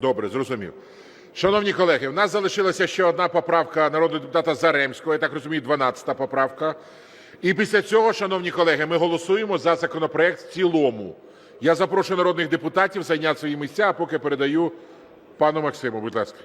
Добре, зрозумів. Шановні колеги, в нас залишилася ще одна поправка народного депутата Заремського, я так розумію, 12 поправка. І після цього, шановні колеги, ми голосуємо за законопроект в цілому. Я запрошую народних депутатів зайняти свої місця, а поки передаю пану Максиму, будь ласка.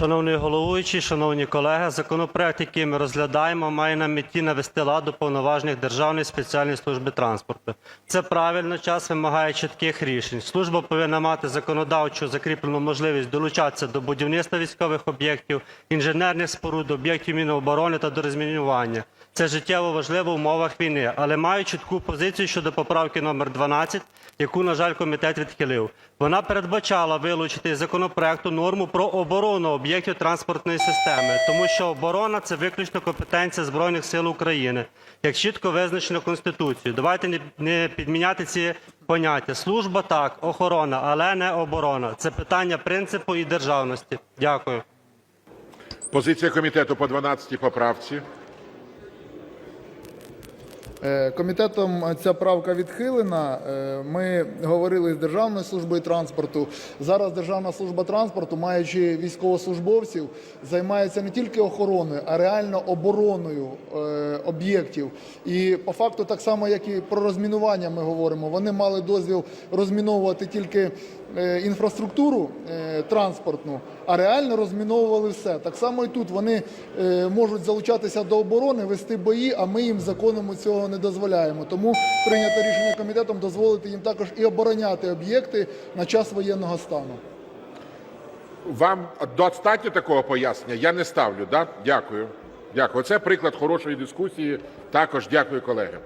Шановний головуючий, шановні колеги, законопроект, який ми розглядаємо, має на меті навести лад у повноваженнях Державної спеціальної служби транспорту. Це правильно, час вимагає чітких рішень. Служба повинна мати законодавчу закріплену можливість долучатися до будівництва військових об'єктів, інженерних споруд, об'єктів міноборони та до розмінування. Це життєво важливо в умовах війни, але маю чітку позицію щодо поправки номер 12, яку, на жаль, комітет відхилив. Вона передбачала вилучити із законопроекту норму про оборону об'єктів транспортної системи, тому що оборона це виключно компетенція Збройних сил України, як чітко визначено Конституцією. Давайте не підміняти ці поняття. Служба так, охорона, але не оборона. Це питання принципу і державності. Дякую. Позиція комітету по 12 поправці. Е, Комітетом ця правка відхилена. Е, Ми говорили з Державною службою транспорту. Зараз Державна служба транспорту, маючи військовослужбовців, займається не тільки охороною, а реально обороною е, об'єктів. І по факту, так само, як і про розмінування, ми говоримо, вони мали дозвіл розміновувати тільки інфраструктуру е, транспортну, а реально розміновували все. Так само і тут вони е, можуть залучатися до оборони, вести бої, а ми їм законом цього не дозволяємо. Тому прийнято рішення комітетом дозволити їм також і обороняти об'єкти на час воєнного стану. Вам достатньо такого пояснення? Я не ставлю, да? Дякую. Дякую. Це приклад хорошої дискусії. Також дякую, колеги.